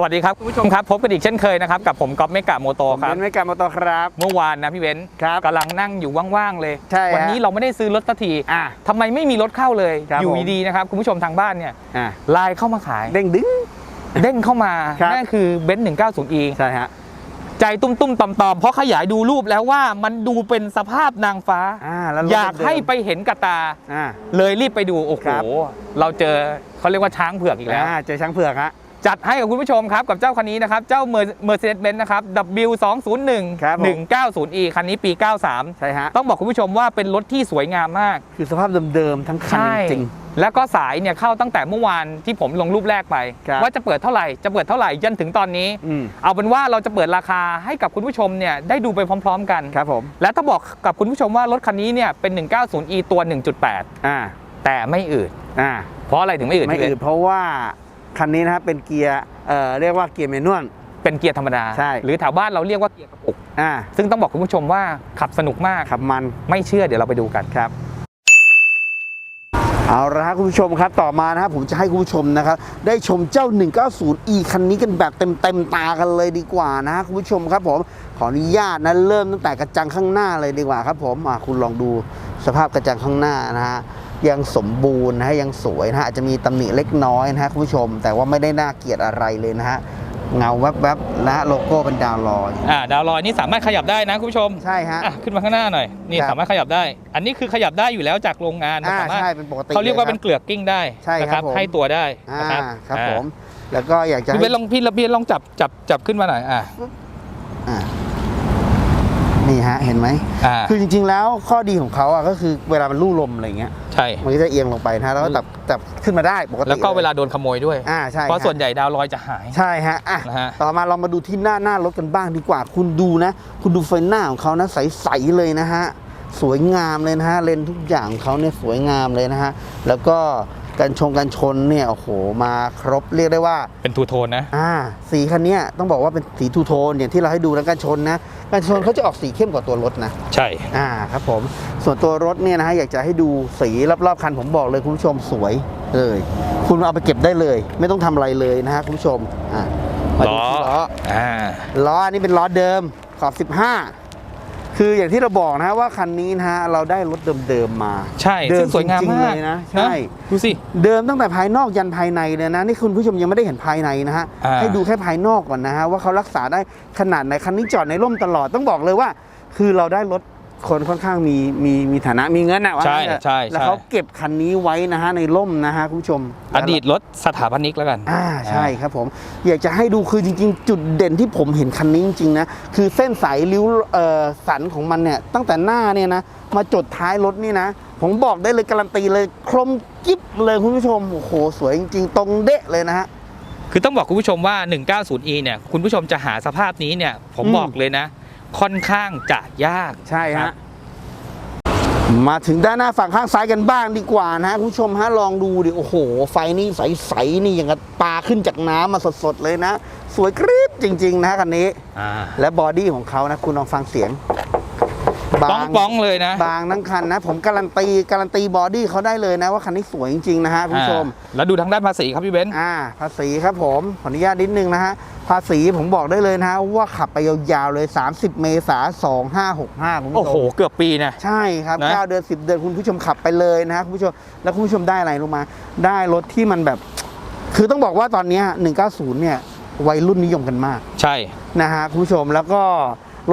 สวัสดีครับคุณผู้ชมครับ พบกันอีกเช่นเคยนะครับ กับผมก๊อฟเมกะโมโตผมครับเป็นไม่กาโมโตครับ เมื่อวานนะพี่เบนซ์ครับกำลังนั่งอยู่ว่างๆเลย ใช่ฮะ วันี้เราไม่ได้ซื้อรถสักทีอะ ทำไมไม่มีรถเข้าเลย ครับอยู่ผม ดีๆนะครับคุณผู้ชมทางบ้านเนี่ยอะไลน์เข้ามาขาย เด้งดึง เด้งเข้ามาครับ นั่นคือเบนซ์ 190e ใช่ฮะใจตุ้มๆต่อมๆเพราะขยายดูรูปแล้วว่ามันดูเป็นสภาพนางฟ้า อ่าแล้วรถอยากเดิมให้ไปเห็นกับตา อ่า เลยรีบไปดู โอ้โห ครับ เราเจอเขาเรียกว่าช้างเผือกอีกแล้ว อ่าเจอช้างเผือกฮะ จัดให้กับคุณผู้ชมครับ กับเจ้าคันนี้นะครับ เจ้า Mercedes-Benz นะครับ W201 ครับผม 190e คันนี้ปี 93 ใช่ฮะต้องบอกคุณผู้ชมว่าเป็นรถที่สวยงามมาก คือสภาพเดิมๆทั้งคันจริง แล้วก็สายเนี่ยเข้าตั้งแต่เมื่อวานที่ผมลงรูปแรกไป ครับ ว่าจะเปิดเท่าไหร่ จะเปิดเท่าไหร่ยันถึงตอนนี้ ๆอืมเอาเป็นว่าเราจะเปิดราคาให้กับคุณผู้ชมเนี่ยได้ดูไปพร้อม ๆ กัน ครับผมและต้องบอกกับคุณผู้ชมว่ารถคันนี้เนี่ยเป็น 190e ตัว 1.8 อ่าแต่ไม่อืดอ่าเพราะอะไรถึงไม่อืดไม่พี่เบอืนดเพราะว่า คันนี้นะครับเป็นเกียร์เอ่อเรียกว่าเกียร์แมนนวล เป็นเกียร์ธรรมดา ใช่ หรือแถวบ้านเราเรียกว่าเกียร์กระปุก อ่าซึ่งต้องบอกคุณผู้ชมว่าขับสนุกมาก ขับมัน ไม่เชื่อเดี๋ยวเราไปดูกัน ครับเอาละครับคุณผู้ชมครับต่อมานะครับผมจะให้คุณผู้ชมนะครับได้ชมเจ้า 190e คันนี้กันแบบเต็มเต็มๆตากันเลยดีกว่านะฮะคุณผู้ชมครับผมขออนุญาตนะเริ่มตั้งแต่กระจังข้างหน้าเลยดีกว่าครับผมอะคุณลองดูสภาพกระจังข้างหน้านะฮะ ยังสมบูรณ์นะฮะยังสวยนะฮะอาจจะมีตำหนิเล็กน้อยนะฮะคุณผู้ชม แต่ว่าไม่ได้น่าเกลียดอะไรเลยนะฮะเงาแวบๆนะฮะโลโก้เป็นดาวลอยอ่าดาวลอยนี่สามารถขยับได้นะคุณผู้ชมใช่ฮะอะขึ้นมาข้างหน้าหน่อยนี่ครับสามารถขยับได้ อันนี้คือขยับได้อยู่แล้วจากโรงงานอ่าสามารถใช่เป็นปกติเขาเรียกว่าลเป็นเกลือกกิ้งได้ใช่นะครับผมให้ตัวได้อ่านะครับครับอ่าผมแล้วก็อยากจะพี่ให้เบนลองพี่ระเบียนลองจับจับจับขึ้นมาหน่อยอ่าอ่า นี่ฮะเห็นไหมอ่าคือจริง ๆ แล้วข้อดีของเขาอะก็คือเวลามันลู่ลมอะไรเงี้ยใช่ มันก็จะเอียงลงไปนะแล้วก็จับจับขึ้นมาได้ปกติแล้วก็เวลาโดนขโมยด้วย อ่าใช่เพราะฮส่วนใหญ่ดาวลอยจะหาย ใช่ฮะอะนะฮะ ต่อมาเรามาดูที่หน้าหน้ารถกันบ้างดีกว่า คุณดูนะ คุณดูไฟหน้าของเขานะ ใส ๆ เลยนะฮะ สวยงามเลยนะฮะ เลนทุกอย่างของเขาเนี่ยสวยงามเลยนะฮะ แล้วก็การชงการชนเนี่ย โอ้โห มาครบเรียกได้ว่า เป็นทูโทนนะ อ่า สีคันเนี้ยต้องบอกว่าเป็นสีทูโทนอย่างที่เราให้ดูแล้วการชนนะ การชนเขาจะออกสีเข้มกว่าตัวรถนะใช่ อ่าครับผมส่วนตัวรถเนี่ยนะฮะอยากจะให้ดูสีรอบๆคันผมบอกเลยคุณผู้ชมสวยเลย คุณเอาไปเก็บได้เลย ไม่ต้องทำอะไรเลยนะฮะคุณผู้ชมอ่ามาดูที่ล้ออ่า ล้ออันนี้เป็นล้อเดิมขอบ 15 คืออย่างที่เราบอกนะฮะว่าคันนี้นะฮะเราได้รถเดิมๆมา ใช่เดิซึ่มงสวยงามจริงๆมากเลยนะใช่ดูสิ เดิมตั้งแต่ภายนอกยันภายในเลยนะนี่คุณผู้ชมยังไม่ได้เห็นภายในนะฮะอ่า ให้ดูแค่ภายนอกก่อนนะฮะว่าเขารักษาได้ขนาดไหนคันนี้จอดในร่มตลอดต้องบอกเลยว่า คือเราได้รถ คนค่อนข้างมีมีมีฐานะมีเงินนะว่าใช่งั้นเถอะใช่แล้วใช่เขาเก็บคันนี้ไว้นะฮะในร่มนะฮะคุณผู้ชม อดีตรถสถาปนิกแล้วกัน อ่าใช่ครับผม อยากจะให้ดูคือจริง ๆ จุดเด่นที่ผมเห็นคันนี้จริงๆนะคือเส้นสายริ้วเอ่อสันของมันเนี่ยตั้งแต่หน้าเนี่ยนะมาจดท้ายรถนี่นะ ผมบอกได้เลยการันตีเลยคมกิ๊บเลยคุณผู้ชมโอ้โหสวยจริง ๆ ตรงเดะเลยนะฮะคือต้องบอกคุณผู้ชมว่า 190e เนี่ยคุณผู้ชมจะหาสภาพนี้เนี่ยผมอืมบอกเลยนะ ค่อนข้างจะยากใช่ครัฮะบ มาถึงด้านหน้าฝั่งข้างซ้ายกันบ้างดีกว่านะฮะคุณผู้ชมฮะลองดูดิโอ้โห ไฟนี่ใสๆนี่อย่างกับปลาขึ้นจากน้ำมาสดๆเลยนะ สวยกริบจริง ๆนะคันนี้ อ่า และบอดี้ของเขานะ คุณลองฟังเสียง ป้องป้องๆเลยนะ บางทั้งคันนะ ผมการันตีการันตีบอดี้เขาได้เลยนะว่าคันนี้สวยจริงๆนะฮะคุณผู้ชมอ่าแล้วดูทางด้านภาษีครับพี่เบนซ์อ่า ภาษีครับผมขออนุญาตนิดนึงนะฮะภาษีผมบอกได้เลยนะฮะว่าขับไปยาวๆเลย 30 เมษายน2565คุณผู้ชมโอ้โห เกือบปีนะใช่ครับนะ9เดือน 10 เดือนคุณผู้ชมขับไปเลยนะฮะคุณผู้ชมแล้วคุณผู้ชมได้อะไรรู้มา ได้รถที่มันแบบ คือต้องบอกว่าตอนเนี้ย190 เนี่ยวัยรุ่นนิยมกันมาก ใช่นะฮะคุณผู้ชมแล้วก็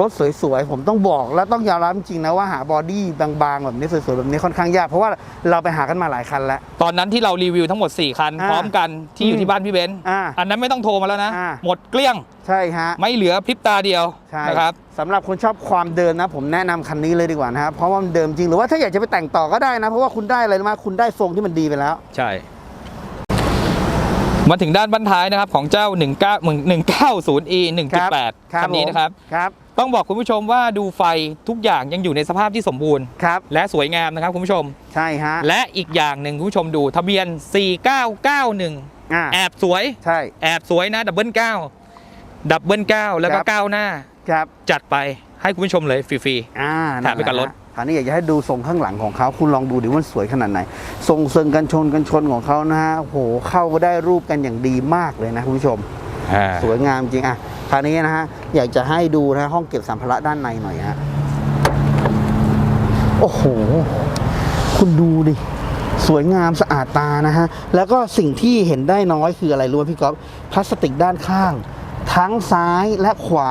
รถสวยๆ ผมต้องบอกแล้วต้องยอมรับจริงๆนะว่าหาบอดี้บางๆแบบนี้สวยๆแบบนี้ค่อนข้างยากเพราะว่าเราไปหากันมาหลายคันแล้ว ตอนนั้นที่เรารีวิวทั้งหมด 4 คัน อ่าพร้อมกันที่อยู่อืมที่บ้านพี่เบนซ์อ่าอันนั้นไม่ต้องโทรมาแล้วนะ อ่า หมดเกลี้ยงใช่ฮะ ไม่เหลือพริบตาเดียวใช่นะครับ สำหรับคนชอบความเดิมนะ ผมแนะนำคันนี้เลยดีกว่านะครับเพราะว่ามันเดิมจริงหรือว่าถ้าอยากจะไปแต่งต่อก็ได้นะ เพราะว่าคุณได้อะไรรู้มาคุณได้ทรงที่มันดีไปแล้ว ใช่ มาถึงด้านบั้นท้ายนะครับของเจ้า 19 190e ครับ1.8คันนี้นะครับ ครับ ต้องบอกคุณผู้ชมว่าดูไฟทุกอย่างยังอยู่ในสภาพที่สมบูรณ์ ครับ และสวยงามนะครับคุณผู้ชม ใช่ฮะและอีกอย่างหนึ่งคุณผู้ชมดูทะเบียน 4991 อ่าแอบสวย ใช่แอบสวยนะดับเบิลเก้าดับเบิลเก้าแล้วก็ครับก้าวหน้า ครับจัดไปให้คุณผู้ชมเลยฟรี อ่าแถมไปกับรถคราวนี้อยากจะให้ดูทรงข้างหลังของเขาคุณลองดูดิว่ามันสวยขนาดไหน ทรงเซิงกันชนกันชนของเขานะฮะโอ้โหเข้าได้รูปกันอย่างดีมากเลยนะคุณผู้ชมอ่าสวยงามจริงอะ คราวนี้นะฮะอยากจะให้ดูนะฮะห้องเก็บสัมภาระด้านในหน่อยฮะโอ้โห คุณดูดิ สวยงามสะอาดตานะฮะ แล้วก็สิ่งที่เห็นได้น้อยคืออะไรรู้ไหมพี่ก๊อฟพลาสติกด้านข้าง ทั้งซ้ายและขวา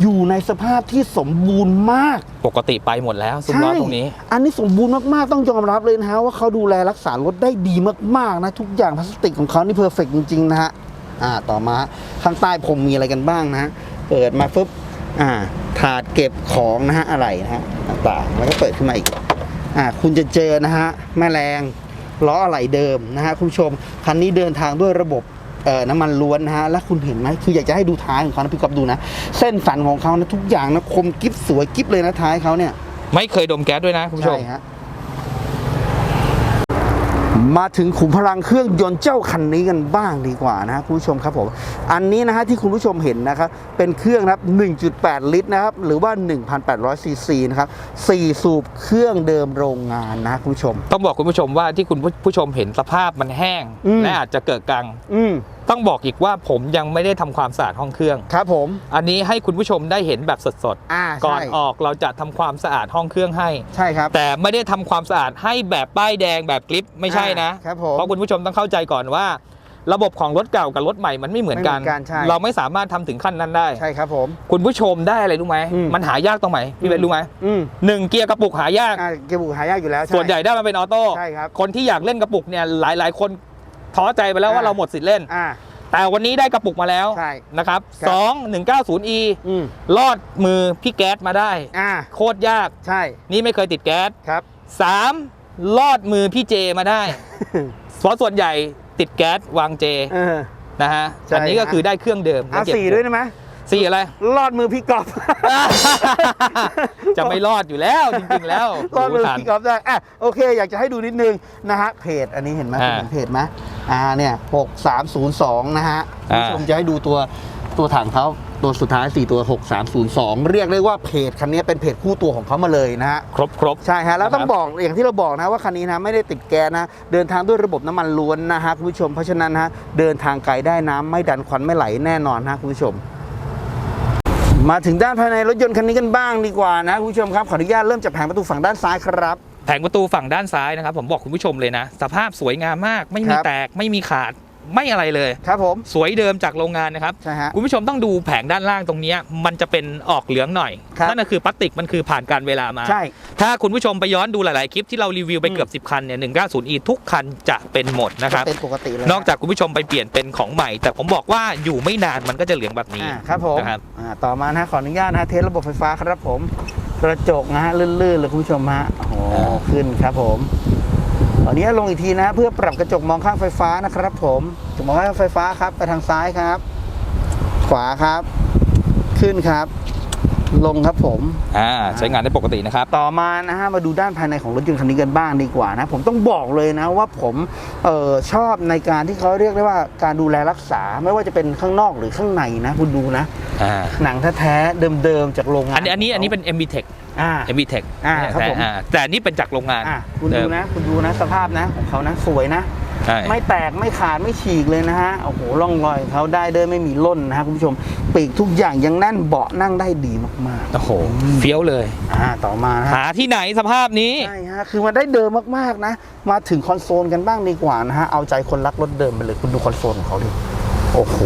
อยู่ในสภาพที่สมบูรณ์มาก ปกติไปหมดแล้วซุ้มล้อตรงนี้ อันนี้สมบูรณ์มาก ๆ ต้องยอมรับเลยนะฮะ ว่าเขาดูแลรักษารถได้ดีมาก ๆ นะ ทุกอย่างพลาสติกของเขานี่เพอร์เฟกจริง ๆ นะฮะ อ่าต่อมาข้างใต้ผมมีอะไรกันบ้างนะฮะเปิดมาปุ๊บอ่าถาดเก็บของนะฮะอะไรนะฮะต่างๆแล้วก็เปิดขึ้นมาอีกอ่าคุณจะเจอนะฮะแม่แรงล้ออะไหล่เดิมนะฮะคุณผู้ชมคันนี้เดินทางด้วยระบบเอ่อน้ำมันล้วนนะฮะแล้วคุณเห็นไหมคืออยากจะให้ดูท้ายของเขานะพี่กอบดูนะ เส้นสันของเขานะทุกอย่างนะคมกิ๊บสวยกิ๊บเลยนะท้ายเขาเนี่ย ไม่เคยดมแก๊สด้วยนะคุณผู้ชม ใช่ฮะ มาถึงขุมพลังเครื่องยนต์เจ้าคันนี้กันบ้างดีกว่านะคุณผู้ชมครับผมอันนี้นะฮะที่คุณผู้ชมเห็นนะครับเป็นเครื่องนะครับ 1.8 ลิตรนะครับหรือว่า 1,800ซีซีนะครับ4สูบเครื่องเดิมโรงงานนะคุณผู้ชม ต้องบอกคุณผู้ชมว่าที่คุณผู้ชมเห็นสภาพมันแห้ง อืม และอาจจะเกิดกัง อืม ต้องบอกอีกว่าผมยังไม่ได้ทำความสะอาดห้องเครื่อง ครับผม อันนี้ให้คุณผู้ชมได้เห็นแบบสดอ่าๆก่อนใช่ออกเราจะทำความสะอาดห้องเครื่องให้ ใช่ครับ แต่ไม่ได้ทำความสะอาดให้แบบป้ายแดงแบบกลิปไม่ใช่นะอ่าครับผมเพราะคุณผู้ชมต้องเข้าใจก่อนว่า ระบบของรถเก่ากับรถใหม่มันไม่เหมือนกันไม่เหมือนกันใช่เราไม่สามารถทำถึงขั้นนั้นได้ ใช่ครับผม คุณผู้ชมได้อะไรรู้ไหมอืมมันหายากตรงไหนพี่เบนรู้ไหมอืมหนึ่งเกียร์กระปุกหายากอ่าเกบุกหายากอยู่แล้ว ส่วนใหญ่ได้มาเป็นออโต้ใช่ครับคนที่อยากเล่นกระปุกเนี่ยหลาย ๆ คน ท้อใจไปแล้วว่าอ่าเราหมดสิทธิ์เล่น อ่า แต่วันนี้ได้กระปุกมาแล้วใช่นะครับครับสองหนึ่งเก้าศูนย์ e อืมลอดมือพี่แก๊สมาได้ อ่า โคตรยาก ใช่นี่ไม่เคยติดแก๊สครับสามลอดมือพี่เจมาได้ เพราะส่วนใหญ่ติดแก๊สวางเจเออ นะฮะใช่อันนี้ก็คือได้เครื่องเดิมเอาแล้เก็บสี่ด้วยได้ไหม สี่อะไร รอดมือพี่กอล์ฟ จะไม่รอดอยู่แล้วจริงๆแล้วรอดมือทันพี่กอล์ฟได้อะโอเค อยากจะให้ดูนิดนึงนะฮะเพจอันนี้เห็นไหมอ่าเห็นเพจไหมอ่าเนี่ยหกสามศูนย์สองนะฮะคุณอ่าผู้ชมจะให้ดูตัวตัวถังเขาตัวสุดท้าย 4 ตัว 6302 เรียกได้ว่าเพจคันนี้เป็นเพจคู่ตัวของเขามาเลยนะฮะ ครบครบใช่ฮะ แล้วต้องนะครับบอกอย่างที่เราบอกนะว่าคันนี้นะไม่ได้ติดแก๊สนะ เดินทางด้วยระบบน้ำมันล้วนนะฮะคุณผู้ชม เพราะฉะนั้นนะฮะเดินทางไกลได้น้ำไม่ดันควันไม่ไหลแน่นอนฮะคุณผู้ชม มาถึงด้านภายในรถยนต์คันนี้กันบ้างดีกว่านะคุณผู้ชมครับขออนุญาตเริ่มจากแผงประตูฝั่งด้านซ้ายครับแผงประตูฝั่งด้านซ้ายนะครับผมบอกคุณผู้ชมเลยนะ สภาพสวยงามมาก ไม่มีครับแตกไม่มีขาด ไม่อะไรเลยครับผมสวยเดิมจากโรงงานนะครับใช่ฮะ คุณผู้ชมต้องดูแผงด้านล่างตรงเนี้ยมันจะเป็นออกเหลืองหน่อยครับนั่นก็คือพลาสติกมันคือผ่านการเวลามา ใช่ ถ้าคุณผู้ชมไปย้อนดูหลาย ๆ คลิปที่เรารีวิวไปเกือบ 10 คันเนี่ย 190e ทุกคันจะเป็นหมดนะครับ เป็นปกติเลยนอกจากคุณผู้ชมไปเปลี่ยนเป็นของใหม่ แต่ผมบอกว่าอยู่ไม่นานมันก็จะเหลืองแบบนี้อ่าครับผมนะครับอ่าต่อมานะฮะขออนุญาตนะฮะเทสระบบไฟฟ้าครับผม กระจกนะฮะลื่นๆเลยคุณผู้ชมฮะโอ้โหอ่าขึ้นครับผม ตอนนี้ลงอีกทีนะเพื่อปรับกระจกมองข้างไฟฟ้านะครับ ผมกระจกมองข้างไฟฟ้าครับ ไปทางซ้ายครับ ขวาครับ ขึ้นครับ ลงครับผม อ่าใช้งานได้ปกตินะครับ ต่อมานะฮะมาดูด้านภายในของรถยนต์คันนี้กันบ้างดีกว่านะผมต้องบอกเลยนะว่าผมเออชอบในการที่เขาเรียกได้ว่าการดูแลรักษาไม่ว่าจะเป็นข้างนอกหรือข้างในนะ คุณดูนะ อ่าหนังแท้ๆเดิมๆจากโรงงานอันนี้อันนี้อันนี้เป็น MB Tech อ่า MB Tech อ่าครับผมอ่าแต่อันนี้เป็นจากโรงงานอะคุณดูนะ คุณดูนะสภาพนะของเขานะสวยนะ ใช่ไม่แตกไม่ขาดไม่ฉีกเลยนะฮะโอ้โหร่องรอยของเขาได้เดินไม่มีล่นนะฮะคุณผู้ชมปีกทุกอย่างยังแน่นเบาะนั่งได้ดีมากโอ้โหเฟี้ยวเลย ๆอ่าต่อมานะฮะ หาที่ไหนสภาพนี้ ใช่ฮะ คือมันได้เดิมมาก ๆ นะ มาถึงคอนโซลกันบ้างดีกว่านะฮะ เอาใจคนรักรถเดิมไปเลย คุณดูคอนโซลของเขาดิ โอ้โห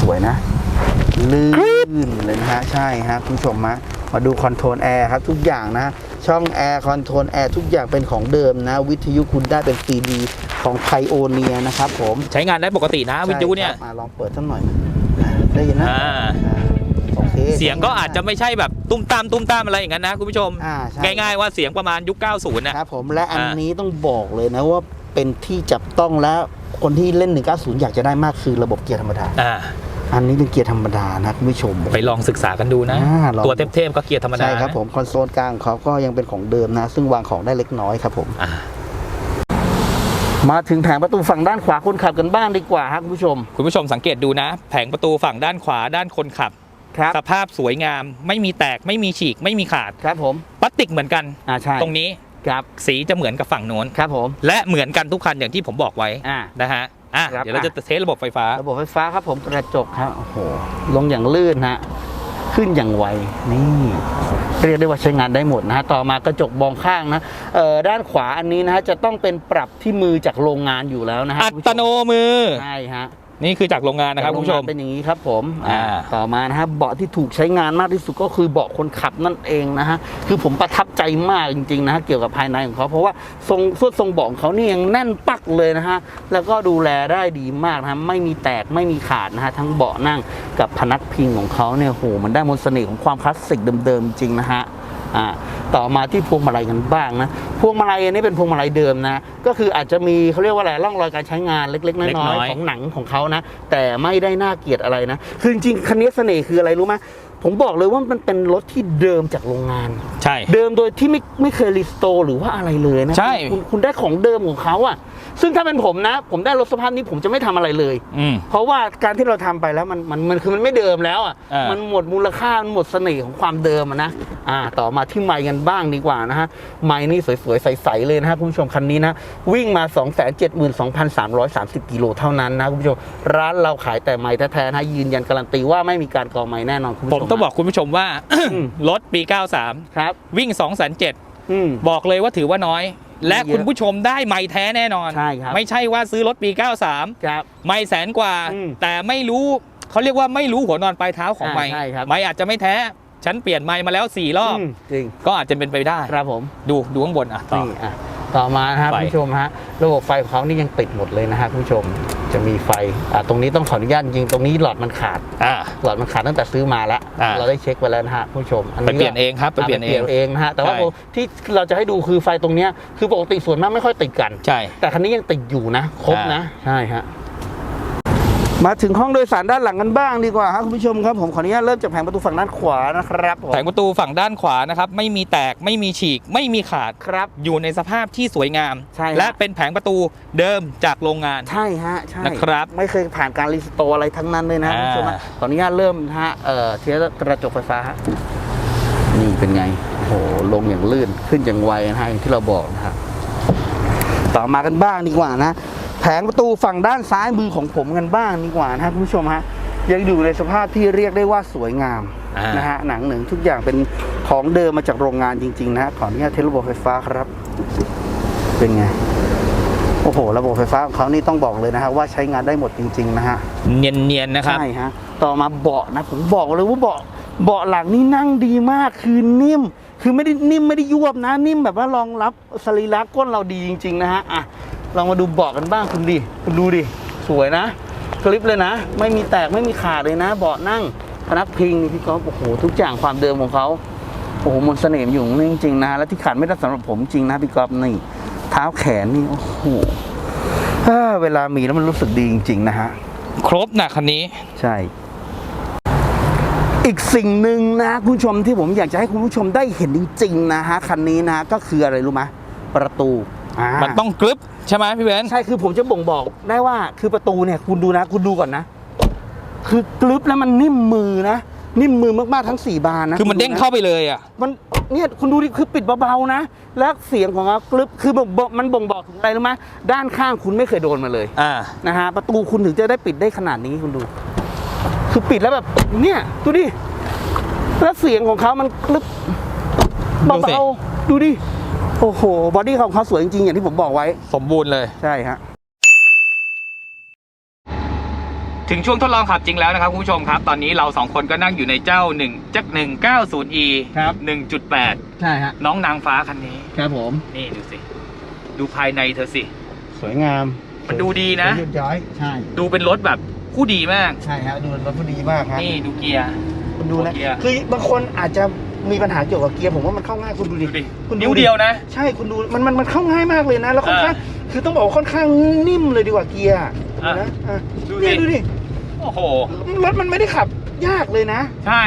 สวยนะ ลื่นเลยนะฮะ ใช่ฮะ คุณผู้ชมฮะ มาดูคอนโทรลแอร์ครับทุกอย่างนะ ช่องแอร์คอนโทรลแอร์ทุกอย่างเป็นของเดิมนะ วิทยุคุณได้เป็นซีดีของไพโอเนียนะครับผมใช้งานได้ปกตินะวิทยุเนี่ย ใช่ครับมาลองเปิดสักหน่อยนะได้ยินนะอ่า โอเคเสียงก็อาจจะไม่ใช่แบบตุ้มตามตุ้มตามอะไรอย่างนั้นนะคุณผู้ชม อ่าใช่ ง่ายๆว่าเสียงประมาณยุค 90นะ ครับผมและอันอ่านี้นี้ต้องบอกเลยนะว่าเป็นที่จับต้องแล้วคนที่เล่น 190 อยากจะได้มากคือระบบเกียร์ธรรมดา อ่า อันนี้เป็นเกียร์ธรรมดานะคุณผู้ชม ไปลองศึกษากันดูนะ อ่าลอง ตัวเทพๆก็เกียร์ธรรมดาใช่ครับนะผมคอนโซลกลางของเขาก็ยังเป็นของเดิมนะ ซึ่งวางของได้เล็กน้อยครับผม อ่ามาถึงแผงประตูฝั่งด้านขวาคนขับกันบ้างดีกว่าครับคุณผู้ชมคุณผู้ชมสังเกตดูนะ แผงประตูฝั่งด้านขวาด้านคนขับ ครับสภาพสวยงาม ไม่มีแตกไม่มีฉีก ไม่มีขาดครับผมพลาสติกเหมือนกัน อ่าใช่ตรงนี้ครับสีจะเหมือนกับฝั่งโน้น ครับผมและเหมือนกันทุกคันอย่างที่ผมบอกไว้อ่านะฮะ อะครับเดี๋ยวเราจะเทสระบบไฟฟ้า ระบบไฟฟ้าครับผมกระจกครับโอ้โหลงอย่างลื่นฮะขึ้นอย่างไวนี่เรียกได้ว่าใช้งานได้หมดนะฮะต่อมากระจกมองข้างนะเอ่อด้านขวาอันนี้นะฮะจะต้องเป็นปรับที่มือจากโรงงานอยู่แล้วนะฮะอัตโนมือใช่ฮะ นี่คือจากโรงงานนะครับคุณผู้ชมโงงาเป็นอย่างนี้ครับผมอ่าอ่าต่อมานะฮะเบาะที่ถูกใช้งานมากที่สุดก็คือเบาะคนขับนั่นเองนะฮะคือผมประทับใจมากจริงๆนะฮะเกี่ยวกับภายในของเขาเพราะว่าทรงสุดทรงเบาะของเขานี่ยังแน่นปักเลยนะฮะแล้วก็ดูแลได้ดีมากนะฮะไม่มีแตกไม่มีขาดนะฮะทั้งเบาะนั่งกับพนักพิงของเขาเนี่ยโหมันได้มนต์เสน่ห์ของความคลาสสิกเดิมๆจริงนะฮะ อ่าต่อมาที่พวงมาลัยกันบ้างนะพวงมาลัยอันนี้เป็นพวงมาลัยเดิมนะ ก็คืออาจจะมีเขาเรียกว่าอะไรร่องรอยการใช้งานเล็กๆเล็กน้น้ออยย ๆของหนังของเขานะ แต่ไม่ได้น่าเกลียดอะไรนะ คือจริงๆคันนี้เสน่ห์คืออะไรรู้ไหมผมบอกเลยว่ามันเป็นรถที่เดิมจากโรงงาน ใช่ เดิมโดยที่ไม่ไม่เคยรีสโตร์หรือว่าอะไรเลยนะใช่ คุณคุณได้ของเดิมของเขาอะ ซึ่งถ้าเป็นผมนะ ผมได้รถสภาพนี้ผมจะไม่ทำอะไรเลย อืม เพราะว่าการที่เราทำไปแล้วมันมันมันคือมันไม่เดิมแล้วอะอ่ามั มันหมดมูลค่ามันหมดเสน่ห์ของความเดิมอะนะอ่า ต่อมาที่ไมค์กันบ้างดีกว่านะฮะไมค์นี่สวยๆ ใสๆเลยนะฮะคุณผู้ชมคันนี้นะ วิ่งมา 272,330กิโลเท่านั้นนะคุณผู้ชมร้านเราขายแต่ไมค์แท้ๆนะยืนยันการันตีว่าไม่มีการกรองไมค์แน่นอนคุณผู้ผชมมต้องบอกคุณผู้ชมว่ามรถปี93ครับวิ่ง2 7 0 0อืมบอกเลยว่าถือว่าน้อย และไม่เยอะคุณผู้ชมได้ไม่แท้แน่นอน ใช่ครับไม่ใช่ว่าซื้อรถปี 93 ครับไม่แสนกว่า อืมแต่ไม่รู้เขาเรียกว่าไม่รู้หัวนอนปลายเท้าของอ่าไม่ใช่ครับ ไม่อาจจะไม่แท้ ฉันเปลี่ยนไม่มาแล้ว 4 รอบ มจริงก็อาจจะเป็นไปได้ ครับผมดูดูข้างบนอะต่อ นี่อะต่อมานะครับไฟ คุณผู้ชมฮะระบบไฟของเขานี่ยังติดหมดเลยนะฮะคุณผู้ชม จะมีไฟอะตรงนี้ต้องขออนุญาตจริงๆตรงนี้หลอดมันขาด อ่า หลอดมันขาดตั้งแต่ซื้อมาแล้ว อ่า เราได้เช็คไปแล้วนะฮะคุณผู้ชมอันไปนี้เปลี่ยนเองครับไปเปลี่ยนเอง เองนะฮะแต่ว่าใช่ ที่เราจะให้ดูคือไฟตรงเนี้ยคือปกติส่วนมากไม่ค่อยติดกัน ใช่ แต่คันนี้ยังติดอยู่นะ ครบอ่านนะ ใช่ฮะ มาถึงห้องโดยสารด้านหลังกันบ้างดีกว่าครับคุณผู้ชมครับผมขออนุญาตเริ่มจากแผงประตูฝั่งด้านขวานะครับผมแผงประตูฝั่งด้านขวานะครับไม่มีแตกไม่มีฉีก ไม่มีขาดครับอยู่ในสภาพที่สวยงาม ใช่ฮะ และเป็นแผงประตูเดิมจากโรงงาน ใช่ฮะใช่นะครับไม่เคยผ่านการรีสโตร์อะไรทั้งนั้นเลยนะอ่าคุณผู้ชมฮะขออนุญาตเริ่มนะฮะเอ่อเทียกระจกไฟฟ้าฮะนี่เป็นไงโอ้โหลงอย่างลื่นขึ้นอย่างไวนะฮะอย่างที่เราบอกนะฮะ ต่อมากันบ้างดีกว่านะ แผงประตูฝั่งด้านซ้ายมือของผมกันบ้างดีกว่านะฮะคุณผู้ชมฮะยังอยู่ในสภาพที่เรียกได้ว่าสวยงามอ่านนะฮะหนังหนึ่งทุกอย่างเป็นของเดิมมาจากโรงงานจริงๆนะฮะขออนุญาตเทสระบบไฟฟ้าครับ เป็นไงโอ้โห ระบบไฟฟ้าของเขานี่ต้องบอกเลยนะฮะว่าใช้งานได้หมดจริงๆนะฮะเนียนๆนะครับใช่ฮะต่อมาเบาะนะผมบอกเลยว่าเบาะเบาะหลังนี่นั่งดีมากคือนิ่ม คือไม่ได้นิ่มไม่ได้ยวบนะ นิ่มแบบว่ารองรับสรีระก้นเราดีจริง ๆ นะฮะอะ ลองมาดูเบาะกันบ้างคุณดิคุณดูดิสวยนะคลิปเลยนะ ไม่มีแตกไม่มีขาดเลยนะ เบาะนั่งพนักพิงพี่ก๊อฟโอ้โหทุกอย่างความเดิมของเขาโอ้โหมนต์เสน่ห์มันอยู่ตรงนี้จริงๆนะและที่ขาดไม่ได้สำหรับผมจริงนะพี่ก๊อฟนี่เท้าแขนนี่โอ้โหอ่าเวลามีแล้วมันรู้สึกดีจริง ๆ นะฮะ ครบนะคันนี้ใช่ อีกสิ่งหนึ่งนะคุณผู้ชมที่ผมอยากจะให้คุณผู้ชมได้เห็นจริง ๆ นะฮะคันนี้นะก็คืออะไรรู้ไหมประตูามันต้องกรึบ ใช่ไหมพี่เบนซ์ใช่คือผมจะบ่งบอกได้ว่าคือประตูเนี่ยคุณดูนะ คุณดูก่อนนะ คือกรึบแล้วมันนิ่มมือนะ นิ่มมือมากๆทั้งสี่บานนะคือมันเด้งเข้าไปเลยอะ มันเนี่ยคุณดูดิคือปิดเบาๆนะ แล้วเสียงของเขากรึบคือบ่งบอกมันบ่งบอกถึงอะไรรู้ไหมด้านข้างคุณไม่เคยโดนมาเลยอ่านะฮะประตูคุณถึงจะได้ปิดได้ขนาดนี้คุณดู คือปิดแล้วแบบเนี่ยดูดิแล้วเสียงของเขามันกลึบดูสิเบาๆดูดิ โอ้โห บอดี้ของเขาสวยจริงๆ อย่างที่ผมบอกไว้ สมบูรณ์เลย ใช่ฮะ ถึงช่วงทดลองขับจริงแล้วนะครับคุณผู้ชมครับ ตอนนี้เราสองคนก็นั่งอยู่ในเจ้า1จัก 190e ครับ 1.8 ใช่ฮะ น้องนางฟ้าคันนี้ ครับผม นี่ดูสิ ดูภายในเธอสิ สวยงาม มันดูดีนะสวยหยุดย้อย ใช่ ดูเป็นรถแบบผู้ดีมาก ใช่ฮะ ดูรถพอดีมากฮะนี่ดูเกียร์คุณดูนะ เกียร์ คือบางคนอาจจะ มีปัญหาเกี่ยวกับเกียร์ผมว่ามันเข้าง่ายคุณดูดิดูดิคุณดูนิ้วเดียวนะ ใช่คุณดูมันมันมันเข้าง่ายมากเลยนะ แล้วค่อนข้างอ่าคือต้องบอกว่าค่อนข้างนิ่มเลยดีกว่าเกียร์อะนะอะดูสิเนี่ยดูดิโอ้โห รถมันไม่ได้ขับยากเลยนะใช่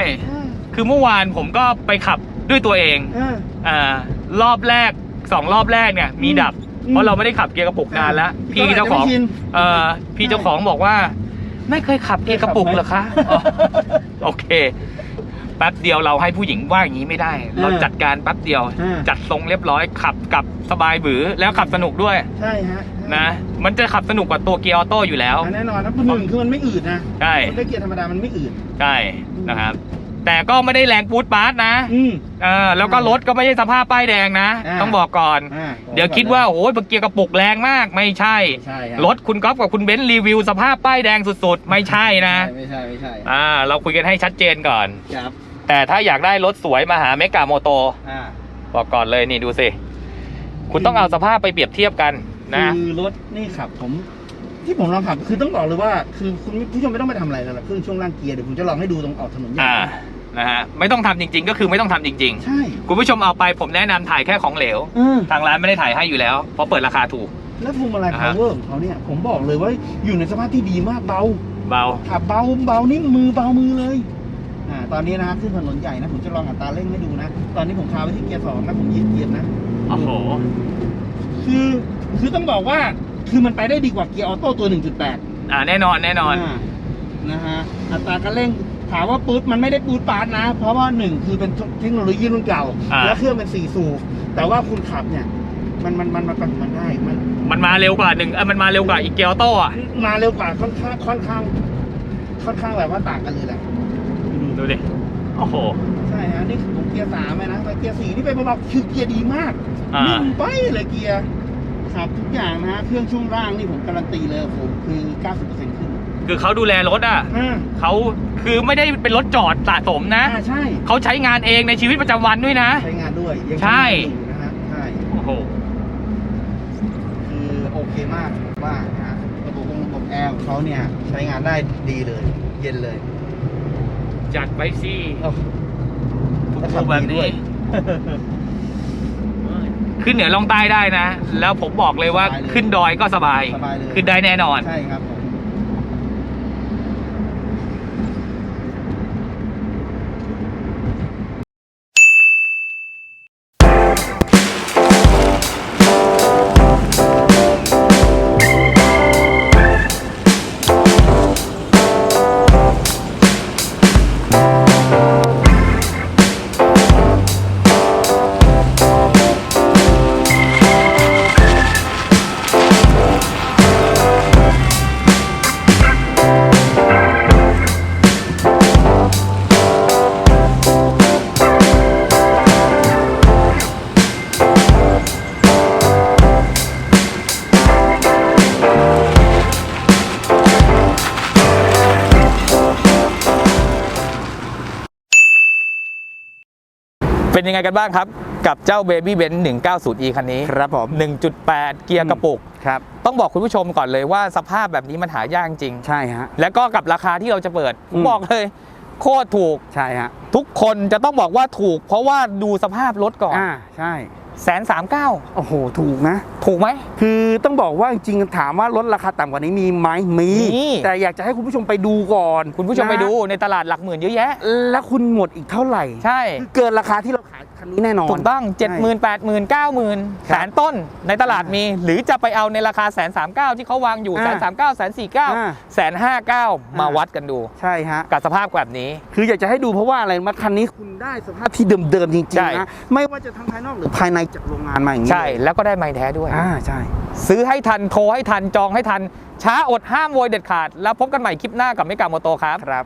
คือเมื่อวานผมก็ไปขับด้วยตัวเองอ่า อ่ารอบแรกสองรอบแรกเนี่ย มีดับ อืม เพราะเราไม่ได้ขับเกียร์กระปุกนานแล้ว พี่ก็อาจจะเจ้าของไม่ชิน เอ่อพี่เจ้าของบอกว่า ไม่เคยขับเกียร์กระปุกเหรอคะอ๋อโอเค แป๊บเดียวเราให้ผู้หญิงว่าอย่างนี้ไม่ได้ เราจัดการแป๊บเดียว อ่า จัดทรงเรียบร้อยขับกลับสบายบือแล้วขับสนุกด้วยใช่ฮะใช่นะ มันจะขับสนุกกว่าตัวเกียร์ออโต้อยู่แล้วอะแน่นอนนะหนึ่งคือมันไม่อืดนะใช่ได้เกียร์ธรรมดามันไม่อืดใช่นะครับ แต่ก็ไม่ได้แรงปูดปาร์ตนะอืม เออแล้วก็รถก็ไม่ใช่สภาพป้ายแดงนะ อ่า ต้องบอกก่อน อ่าเดี๋ยวคิดว่าโอ้ยเกียร์กระปุกแรงมากไม่ใช่ใช่ครับรถคุณก๊อฟกับคุณเบนซ์รีวิวสภาพป้ายแดงสุดๆ ไม่ใช่นะ ไม่ใช่ไม่ใช่อ่า เราคุยกันให้ชัดเจนก่อน ครับ แต่ถ้าอยากได้รถสวยมาหาเมกาโมโตอ่าบอกก่อนเลยนี่ดูสิ คุณต้องเอาสภาพไปเปรียบเทียบกันนะ คือรถนี่ขับผม ที่ผมลองขับคือต้องบอกเลยว่า คือคุณผู้ชมไม่ต้องไปทำอะไรเลยหรอกเครื่องช่วงล่างเกียร์เดี๋ยวผมจะลองให้ดูตรงออกถนนใหญ่อ่านะฮะไม่ต้องทำจริง ๆ ก็คือไม่ต้องทำจริง ใช่ๆ คุณผู้ชมเอาไปผมแนะนำถ่ายแค่ของเหลว เออทางร้านไม่ได้ถ่ายให้อยู่แล้ว เพราะเปิดราคาถูก แล้วพวงมาลัยอ่าฮะ power ของเขาเนี่ย ผมบอกเลยว่าอยู่ในสภาพที่ดีมากเบาเบาขับเบาเบานิ่มมือเบามือเลย อ่าตอนนี้นะขึ้นถนนใหญ่นะผมจะลองอัตราเร่งให้ดูนะ ตอนนี้ผมคาไว้ที่เกียร์สองนะผมเหยียบเกียร์นะ โอ้โห คือคือต้องบอกว่าคือมันไปได้ดีกว่าเกียร์ออโต้ตัว 1.8 อ่าแน่นอนแน่นอนานะฮะอัตราการเร่งถามว่าปื๊ดมันไม่ได้ปื๊ดปาร์ตนะ เพราะว่าหนึ่งคือเป็นเทคโนโลยีรุ่นเก่า อ่า แล้วเครื่องเป็นสี่สูบแต่ว่าคุณขับเนี่ย มันมันมันมันมันได้มัน มันมาเร็วกว่าหนึ่งเออมันมาเร็วกว่าอีกเกียร์ออโต้อะมาเร็วกว่าค่อนข้างค่อนข้าง ค่อนข้างแบบว่าต่างกันเลยแหละ ดูดิ โอ้โห ใช่ฮะนี่ผมเกียร์สามเลยนะแต่เกียร์สี่นี่เป็นเบาๆคือเกียร์ดีมากอ่านิ่มไปเลยเกียร์ขับทุกอย่างนะฮะเครื่องช่วงล่างนี่ผมการันตีเลยผมคือ 90%ขึ้นคือเขาดูแลรถอะอ่าเขาคือไม่ได้เป็นรถจอดสะสมนะ อ่าใช่เขาใช้งานเองในชีวิตประจำวันด้วยนะ ใช้งานด้วยยังใช่งานอยู่นะฮะใช่ โอ้โห คือโอเคมากว่านะฮะระบบระบบแอร์ของเขาเนี่ยใช้งานได้ดีเลย เย็นเลย จัดไปสิโอ้ถูกแล้วๆขับแบบดีด้นี้วยขึ้นเหนือลงใต้ได้นะ แล้วผมบอกเลยว่าสบายเลยขึ้นดอยก็สบายสบายเลย ขึ้นได้แน่นอน ใช่ครับผม ยังไงกันบ้างครับ กับเจ้า Baby b e n 190e คันนี้ ครับผม 1.8 เกียร์กระปุก ครับ ต้องบอกคุณผู้ชมก่อนเลยว่าสภาพแบบนี้มันหายากจริง ใช่ฮะ แล้วก็กับราคาที่เราจะเปิดผอืมมบอกเลย โคตรถูก ใช่ฮะ ทุกคนจะต้องบอกว่าถูก เพราะว่าดูสภาพรถก่อนอ่า ใช่ แสนสามเก้าโอ้โห ถูกนะ ถูกไหม คือต้องบอกว่าจริงๆถามว่าลดราคาต่ำกว่านี้มีไหมมี มี แต่อยากจะให้คุณผู้ชมไปดูก่อนคุณผู้ชมนะไปดูในตลาดหลักหมื่นเยอะแยะ แล้วคุณหมดอีกเท่าไหร่ ใช่คือเกินราคาที่เราขาย คันนี้แน่นอนถูกต้อง 7 0 0 0 0 8 0 0 0 0 9 0 0 0คแสรับนต้นในตลาดมี หรือจะไปเอาในราคาแสนสามเก้าที่เขาวางอยู่อ่าแสนสามเก้าแสนสี่เก้าอ่าแสนห้าเก้ามาอ่าวัดกันดู ใช่ฮะกับสภาพแบบนี้ คืออยากจะให้ดูเพราะว่าอะไรมาคันนี้คุณได้สภาพที่เดิมๆจริงใช่ๆนะไม่ว่าจะทั้งภายนอกหรือภายในจากโรงงานมาอย่างนี้ใช่แล้วก็ได้ไม้แท้ด้วยอ่าใช่ซื้อให้ทันโทรให้ทันจองให้ทันช้าอดห้ามโวยเด็ดขาด แล้วพบกันใหม่คลิปหน้ากับเมกาโมโตครับครับ